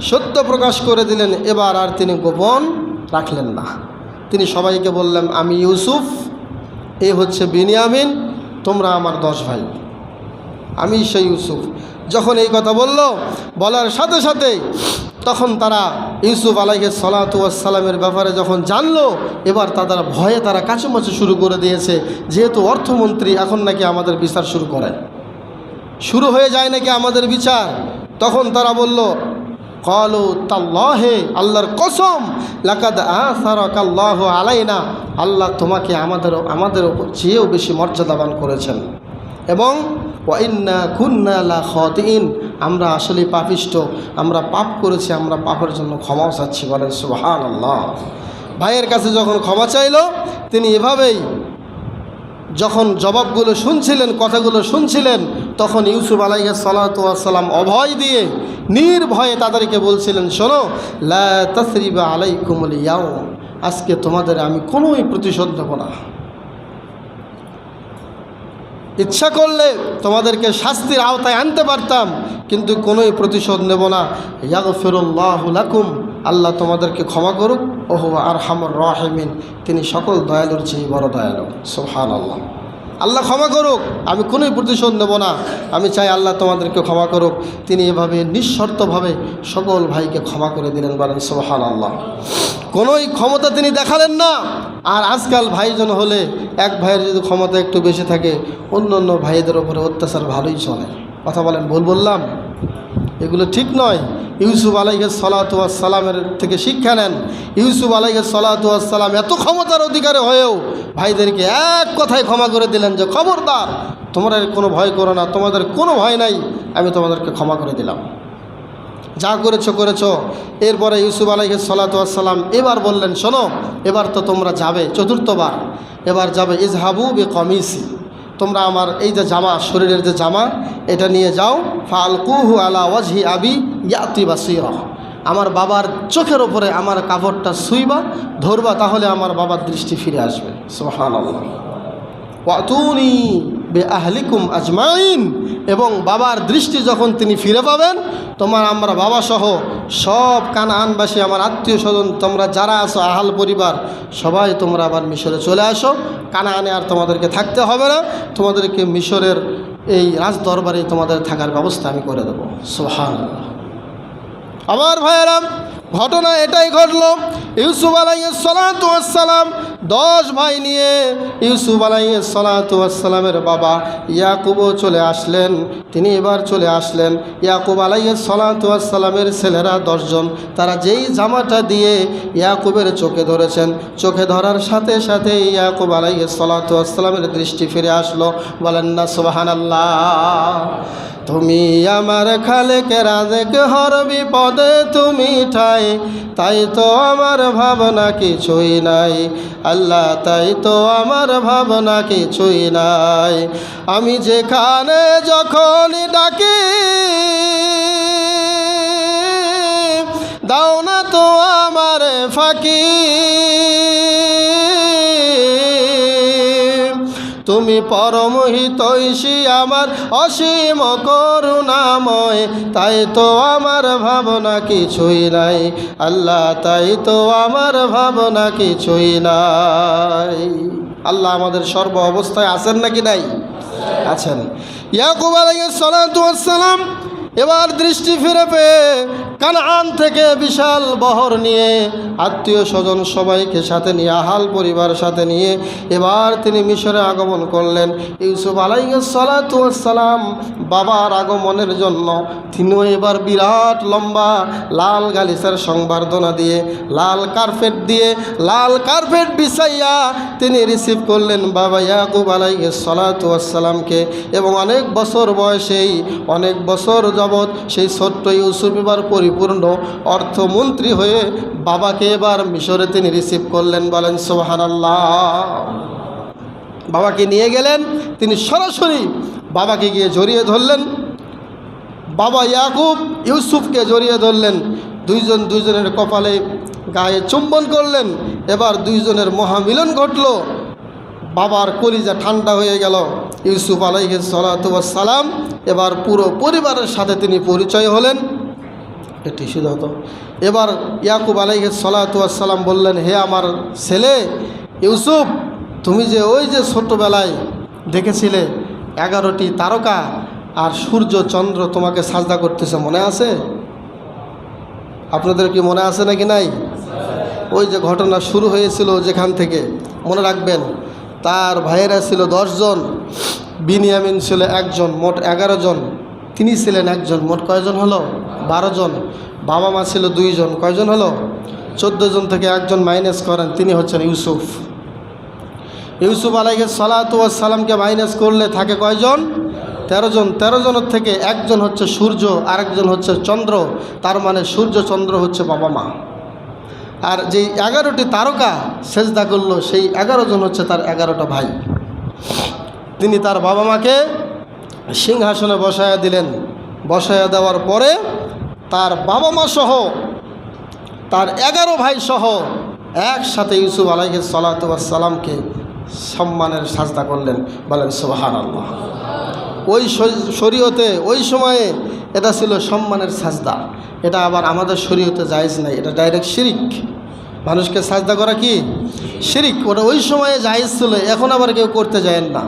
সত্য প্রকাশ করে দিলেন, এবার আর তিনি গোপন রাখলেন না। তিনি সবাইকে বললেন, আমি ইউসুফ, এ হচ্ছে বিনিয়ামিন, তোমরা আমার দশ ভাই। আমি সেই ইউসুফ। যখন এই কথা বলল, বলার সাথে সাথে তখন তারা ইউসুফ আলাইকে সালাতামের ব্যাপারে যখন জানলো, এবার তাদের ভয়ে তারা কাছামাছি শুরু করে দিয়েছে, যেহেতু অর্থমন্ত্রী এখন নাকি আমাদের বিচার শুরু করে শুরু হয়ে যায় নাকি আমাদের বিচার? তখন তারা বলল কলু তাল্লাহে আল্লাহর কসম, লাকাদ আসারাকাল্লাহ আলাইনা, আল্লাহ তোমাকে আমাদের আমাদের ওপর চেয়েও বেশি মর্যাদাবান করেছেন। এবং ওয়াইন্না কুন্না লা খতিন আমরা আসলে পাপিষ্ট, আমরা পাপ করেছি, আমরা পাপের জন্য ক্ষমাও চাচ্ছি বলেন সুবহান আল্লাহ ভাইয়ের কাছে যখন ক্ষমা চাইলো, তিনি এভাবেই যখন জবাবগুলো শুনছিলেন, কথাগুলো শুনছিলেন তখন ইউসুফ আলাইহ সালাতাম অভয় দিয়ে নির্ভয়ে তাদেরকে বলছিলেন, শোনো, লা তসরিবা আলাইকুমুল ইয়াও আজকে তোমাদের আমি কোনোই প্রতিশোধ দেবো না। ইচ্ছা করলে তোমাদেরকে শাস্তির আওতায় আনতে পারতাম, কিন্তু কোনোই প্রতিশোধ নেব না। ইয়াগফিরুল্লাহ লাকুম। আল্লাহ তোমাদেরকে ক্ষমা করুক। ওহো আর হামর রাহেমিন। তিনি সকল দয়ালুর চেয়ে বড় দয়ালু। সোহান আল্লাহ আল্লাহ ক্ষমা করুক, আমি কোনোই প্রতিশোধ নেব না। আমি চাই আল্লাহ তোমাদেরকে ক্ষমা করুক। তিনি এভাবে নিঃশর্তভাবে সকল ভাইকে ক্ষমা করে দিলেন বলেন সোহান আল্লাহ কোনোই ক্ষমতা তিনি দেখালেন না। আর আজকাল ভাইজন হলে এক ভাইয়ের যদি ক্ষমতা একটু বেশি থাকে অন্য অন্য ভাইদের ওপরে অত্যাচার ভালোই চলে। কথা বলেন, ভুল বললাম? এগুলো ঠিক নয়। ইউসুফ আলাইহ সালাতামের থেকে শিক্ষা নেন। ইউসুফ আলাইহ সালাতাম এত ক্ষমতার অধিকারে হয়েও ভাইদেরকে এক কথায় ক্ষমা করে দিলেন যে, খবরদার, তোমরা কোনো ভয় করো না, তোমাদের কোনো ভয় নাই, আমি তোমাদেরকে ক্ষমা করে দিলাম। যা করেছ করেছ। এরপরে ইউসুফ আলাইহ সালাতাম এবার বললেন, শোনো, এবার তো তোমরা যাবে, চতুর্থবার। এবার যাবে, ইজহাবু বে কমিসি তোমরা আমার এই যে জামা, শরীরের যে জামা, এটা নিয়ে যাও ফালকুহু আলা ওয়াজহি আবি ইয়াতি বা আমার বাবার চোখের ওপরে আমার কাপড়টা শুইবা, ধরবা, তাহলে আমার বাবার দৃষ্টি ফিরে আসবে। সোহান ওয়াতুনি বে আহলিকুম আজমাইন। এবং বাবার দৃষ্টি যখন তিনি ফিরে পাবেন, তোমার আমরা বাবা সহ সব কানানবাসী, আমার আত্মীয় স্বজন তোমরা যারা আছো, আহাল পরিবার, সবাই তোমরা আবার মিশরে চলে আসো। কানানে আর তোমাদেরকে থাকতে হবে না। তোমাদেরকে মিশরের এই রাজ দরবারে তোমাদের থাকার ব্যবস্থা আমি করে দেবো। সোহান আমার ভাইয়েরাম ঘটনা এটাই ঘটল ইউসুফ আলাইসালাম দশ ভাই নিয়ে ইউসুফ আলাইসালামের বাবা ইয়াকুবও চলে আসলেন, তিনি এবার চলে আসলেন। ইয়াকুব আলাইসালামের ছেলেরা দশজন, তারা যেই জামাটা দিয়ে ইয়াকুবের চোখে ধরেছেন, চোখে ধরার সাথে সাথে ইয়াকুব আলাইসালামের দৃষ্টি ফিরে আসলো, বলেন, না সোহান আল্লাহ তুমি আমার খালেকে রাজেক হর বিপদে তুমি ঠাই, তাই তো আমার ভাবনা কিছুই নাই। আল্লাহ তাই তো আমার ভাবনা কিছুই নাই। আমি যেখানে যখন ডাকি, দাও না তো আমার ফাঁকি। তুমি পরমহিতৈষী আমার অসীম করুণাময়। তাই তো আমার ভাবনা কিছুই নাই, আল্লাহ, তাই তো আমার ভাবনা কিছুই নাই। আল্লাহ আমাদের সর্ব অবস্থায় আছেন নাকি নাই? আছেন। ইয়াকুব আলাইহিস সালাম এবার দৃষ্টি ফিরে পেয়ে কানআন থেকে বিশাল বহর নিয়ে আত্মীয় স্বজন সবাইকে সাথে নিয়ে, আহাল পরিবার সাথে নিয়ে এবার তিনি মিশরে আগমন করলেন। ইউসুফ আলাইসালাম বাবার আগমনের জন্য তিনিও এবার বিরাট লম্বা লাল গালিচার সংবর্ধনা দিয়ে, লাল কার্পেট দিয়ে, লাল কার্পেট বিছাইয়া তিনি রিসিভ করলেন বাবা ইয়াকুব আলাইসালামকে এবং অনেক বছর বয়সেই, অনেক বছর যাবৎ সেই ছোট্ট ইউসুফ এবার পরিপূর্ণ অর্থমন্ত্রী হয়ে বাবাকে এবার মিশরে তিনি রিসিভ করলেন। বলেন সোহান বাবাকে নিয়ে গেলেন, তিনি সরাসরি বাবাকে গিয়ে জড়িয়ে ধরলেন। বাবা ইয়াকুব ইউসুফকে জড়িয়ে ধরলেন। দুইজন, দুইজনের কপালে গায়ে চুম্বন করলেন। এবার দুইজনের মহামিলন ঘটল। বাবার কলিজা ঠান্ডা হয়ে গেল। ইউসুফ আলাইহ সালাম এবার পুরো পরিবারের সাথে তিনি পরিচয় হলেন। এটি হতো এবার ইয়াকুব আলাইহ সালাতাম বললেন, হে আমার ছেলে ইউসুফ, তুমি যে ওই যে ছোটোবেলায় দেখেছিলে এগারোটি তারকা আর সূর্য, চন্দ্র তোমাকে সাজদা করতেছে, মনে আছে? আপনাদের কি মনে আছে নাকি নাই? ওই যে ঘটনা শুরু হয়েছিল যেখান থেকে, মনে রাখবেন, তার ভাইয়েরা ছিল দশজন বিনিয়ামিন ছিল একজন, মোট এগারো জন। তিনি ছিলেন একজন, মোট কয়জন হলো? বারো জন। বাবা মা ছিল দুইজন, কয়জন হলো? চোদ্দ জন থেকে একজন মাইনাস করেন, তিনি হচ্ছেন ইউসুফ। ইউসুফ আলাইকে সালাত সালামকে মাইনাস করলে থাকে কয়জন? তেরো জন। তেরো জনের থেকে একজন হচ্ছে সূর্য, আরেকজন হচ্ছে চন্দ্র। তার মানে সূর্য, চন্দ্র হচ্ছে বাবা মা। আর যেই এগারোটি তারকা সেজদা করল, সেই এগারো জন হচ্ছে তার এগারোটা ভাই। তিনি তার বাবা মাকে সিংহাসনে বসায়া দিলেন। বসায়া দেওয়ার পরে তার বাবা মা সহ তার এগারো ভাই সহ একসাথে ইউসুফ আলাইহ সালাতামকে সম্মানের সাজদা করলেন। বলেন সোহান আল্লাহ ওই শরীয়তে ওই সময়ে এটা ছিল সম্মানের সাজদা। এটা আবার আমাদের শরীয়তে জায়েজ নাই। এটা ডাইরেক্ট শিরিক। মানুষকে সাজদা করা কি? শিরিক। ওটা ওই সময়ে জায়েজ ছিল। এখন আবার কেউ করতে যায় না।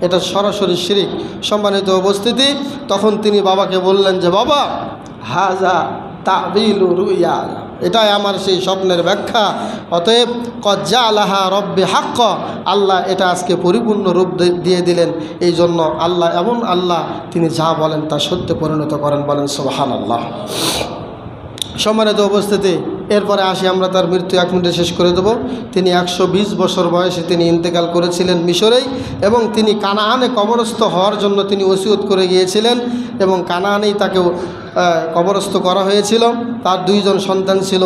এটা সরাসরি শিরিক, সম্মানিত উপস্থিতি। তখন তিনি বাবাকে বললেন যে, বাবা, হাজা তাবিলু এটাই আমার সেই স্বপ্নের ব্যাখ্যা। অতএব কজ্জা আলাহা রব্বে হাক্ক। আল্লাহ এটা আজকে পরিপূর্ণ রূপ দিয়ে দিলেন। এই জন্য আল্লাহ এমন আল্লাহ, তিনি যা বলেন তা সত্যে পরিণত করেন বলেন সোহান আল্লাহ সম্মানিত উপস্থিতি এরপরে আসি আমরা, তার মৃত্যু এক মিনিটে শেষ করে দেব। তিনি একশো বিশ বছর বয়সে তিনি ইন্তেকাল করেছিলেন মিশরেই এবং তিনি কানাহানে কবরস্থ হওয়ার জন্য তিনি ওসিয়ত করে গিয়েছিলেন এবং কানাহানেই তাকে কবরস্থ করা হয়েছিল। তার দুইজন সন্তান ছিল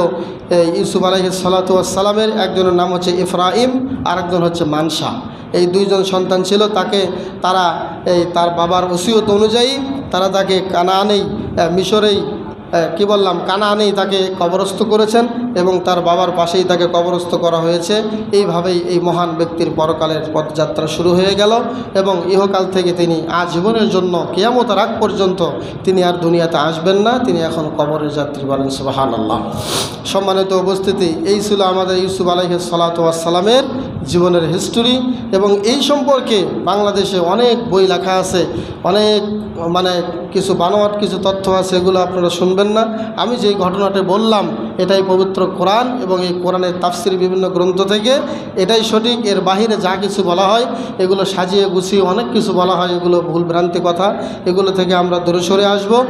ইউসুফ আলহ সালাতামের একজনের নাম হচ্ছে ইফরাইম আরেকজন হচ্ছে মানসা। এই দুইজন সন্তান ছিল, তাকে তারা, এই, তার বাবার ওসিয়ত অনুযায়ী তারা তাকে কানাহানেই মিশরেই কি বললাম? কানানেই তাকে কবরস্থ করেছেন এবং তার বাবার পাশেই তাকে কবরস্থ করা হয়েছে। এইভাবেই এই মহান ব্যক্তির পরকালের পথযাত্রা শুরু হয়ে গেল এবং ইহকাল থেকে তিনি আজীবনের জন্য কেয়ামত রাগ পর্যন্ত তিনি আর দুনিয়াতে আসবেন না। তিনি এখন কবরের যাত্রী বলেন সুবাহান আল্লাহ সম্মানিত উপস্থিতি, এই ছিল আমাদের ইউসুফ আলহ সালাতামের জীবনের হিস্টোরি এবং এই সম্পর্কে বাংলাদেশে অনেক বই লেখা আছে, অনেক মানে কিছু বানোয়াট, কিছু তথ্য আছে, এগুলো আপনারা শুনবেন না। আমি যেই ঘটনাটা বললাম, এটাই পবিত্র কোরআন এবং এই কোরআনের তাফসির বিভিন্ন গ্রন্থ থেকে। এটাই সঠিক, এর বাহিরে যা কিছু বলা হয়, এগুলো সাজিয়ে গুছিয়ে অনেক কিছু বলা হয়, এগুলো ভুল ভ্রান্তি কথা। এগুলো থেকে আমরা দূরে সরে আসব।